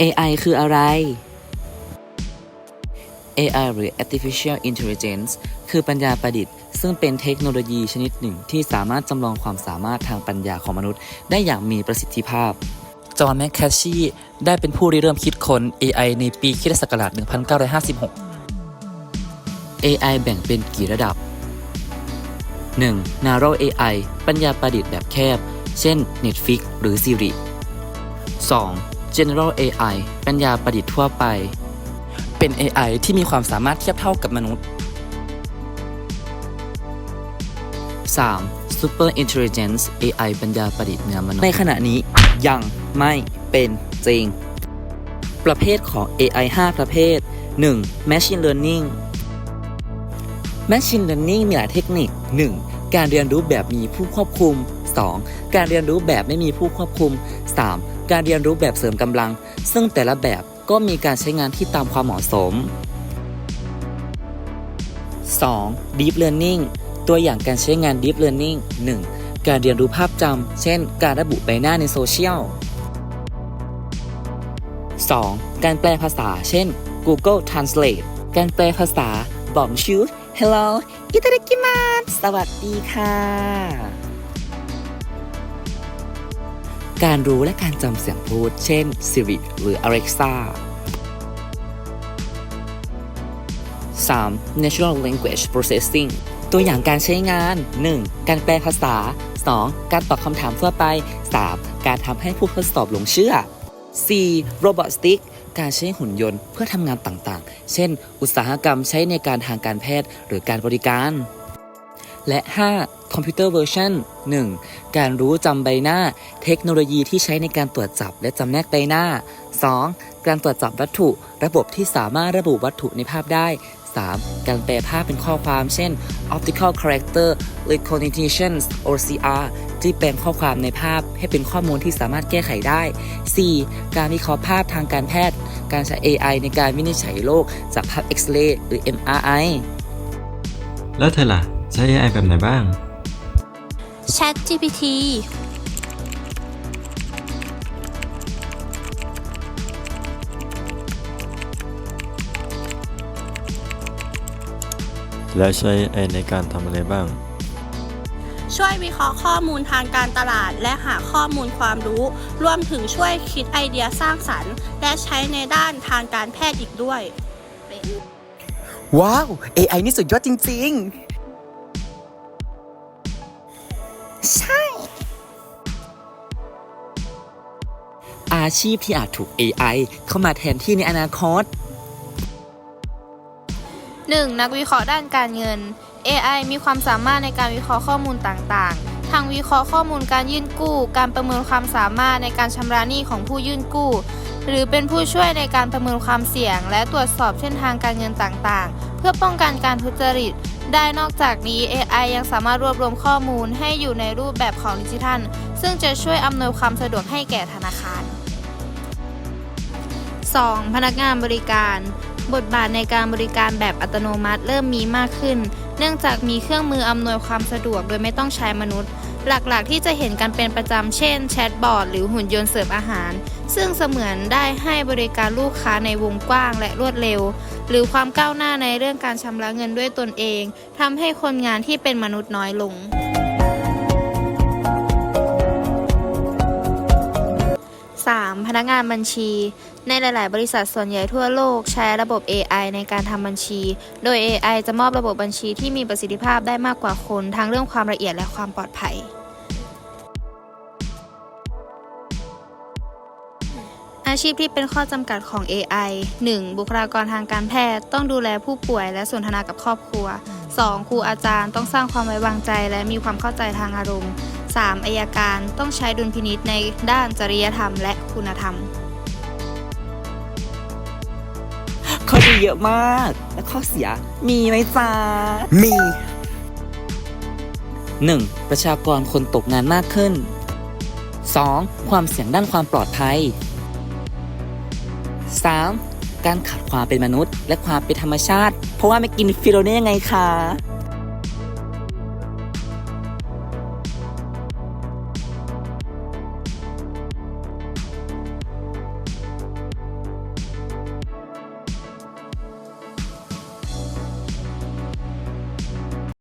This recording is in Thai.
AI คืออะไร AI หรือ Artificial Intelligence คือปัญญาประดิษฐ์ ซึ่งเป็นเทคโนโลยีชนิดหนึ่งที่สามารถจำลองความสามารถทางปัญญาของมนุษย์ ได้อย่างมีประสิทธิภาพ จอห์นแมคแคชชีได้เป็นผู้ริเริ่มคิดค้น AI ในปีคิศักราช 1956 AI แบ่งเป็นกี่ระดับ 1. Narrow AI ปัญญาประดิษฐ์แบบแคบ เช่น Netflix หรือ Siri 2. General AI ปัญญาประดิษฐ์ทั่วไป เป็น AI ที่มีความสามารถเทียบเท่ากับมนุษย์ 3. Super Intelligence AI ปัญญาประดิษฐ์เหนือมนุษย์ ในขณะนี้ยังไม่เป็นจริง ประเภทของ AI 5 ประเภท 1. Machine Learning Machine Learning มีหลายเทคนิค 1. การเรียนรู้แบบมีผู้ควบคุม 2. การเรียนรู้แบบไม่มีผู้ควบคุม 3. การเรียนรู้แบบเสริมกำลัง ซึ่งแต่ละแบบก็มีการใช้งานที่ตามความเหมาะสม 2. Deep Learning ตัวอย่างการใช้งาน Deep Learning 1. การเรียนรู้ภาพจำ เช่น การระบุใบหน้าในโซเชียล 2. การแปลภาษา เช่น Google Translate การแปลภาษาบอกชื่อ Hello อิตาลีกิมาสวัสดีค่ะ การรู้และการจำเสียงพูด เช่น Siri หรือ Alexa 3. Natural Language Processing ตัวอย่างการใช้งาน 1. การแปลภาษา 2. การตอบคำถามทั่วไป 3. การทำให้ผู้ทดสอบหลงเชื่อ 4. Robotics การใช้หุ่นยนต์เพื่อทำงานต่างๆ เช่น อุตสาหกรรมใช้ในการทางการแพทย์หรือการบริการ และ 5. Computer Version 1. การรู้จำใบหน้า เทคโนโลยีที่ใช้ในการตรวจจับและจำแนกใบหน้า 2. การตรวจจับวัตถุ ระบบที่สามารถระบุวัตถุในภาพได้ 3. การแปลภาพเป็นข้อความ เช่น Optical Character Recognition OCR ที่แปลงข้อความในภาพให้เป็นข้อมูลที่สามารถแก้ไขได้ 4. การวิเคราะห์ภาพทางการแพทย์ การใช้ AI ในการวินิจฉัยโรคจากภาพเอ็กซเรย์หรือ MRI แล้วเธอล่ะ ใช้ AI แบบไหนบ้าง Chat GPT แล้วใช้ AI ในการทำอะไรบ้าง ช่วยวิเคราะห์ข้อมูลทางการตลาด และหาข้อมูลความรู้ รวมถึงช่วยคิดไอเดียสร้างสรรค์ และใช้ในด้านทางการแพทย์อีกด้วย ว้าว AI นี่สุดยอดจริง ๆ ใช่ อาชีพที่อาจถูก AI เข้ามาแทนที่ในอนาคต 1. นักวิเคราะห์ด้านการเงิน AI มีความสามารถในการวิเคราะห์ข้อมูลต่างๆทั้งวิเคราะห์ข้อมูลการยื่นกู้ การประเมินความสามารถในการชำระหนี้ของผู้ยื่นกู้ หรือเป็นผู้ช่วยในการประเมินความเสี่ยง และตรวจสอบเส้นทางการเงินต่างๆ เพื่อป้องกันการทุจริต ได้นอกจากนี้ AI ยังสามารถรวบรวมข้อมูลให้อยู่ในรูปแบบของดิจิทัล ซึ่งจะช่วยอำนวยความสะดวกให้แก่ธนาคาร 2. พนักงานบริการ บทบาทในการบริการแบบอัตโนมัติเริ่มมีมากขึ้น เนื่องจากมีเครื่องมืออำนวยความสะดวกโดยไม่ต้องใช้มนุษย์ หลักๆที่จะเห็นกันเป็นประจำเช่นแชทบอร์ดหรือหุ่นยนต์เสิร์ฟอาหาร ซึ่งเสมือนได้ให้บริการลูกค้าในวงกว้างและรวดเร็ว หรือความก้าวหน้าในเรื่องการชำระเงินด้วยตนเองทำให้คนงานที่เป็นมนุษย์น้อยลง พนักงานบัญชี ในหลาย ๆ บริษัทส่วนใหญ่ทั่วโลกใช้ระบบ AI ในการทำบัญชี โดย AI จะมอบระบบบัญชีที่มีประสิทธิภาพได้มากกว่าคน ทั้งเรื่องความละเอียดและความปลอดภัย อาชีพที่เป็นข้อจำกัดของ AI 1. บุคลากรทางการแพทย์ ต้องดูแลผู้ป่วยและสนทนากับครอบครัว 2. ครูอาจารย์ต้องสร้างความไว้วางใจ และมีความเข้าใจทางอารมณ์ 3. อายการต้องใช้ดุลพินิษในด้านจริยธรรมและคุณธรรม ข้อดีเยอะมาก และข้อเสียมีไหมจ๊ะมี 1. ประชากรคนตกงานมากขึ้น 2. ความเสี่ยงด้านความปลอดภัย 3. การขาดความเป็นมนุษย์ และความเป็นธรรมชาติ เพราะว่าไม่กินฟิโลเน่ยังไงคะ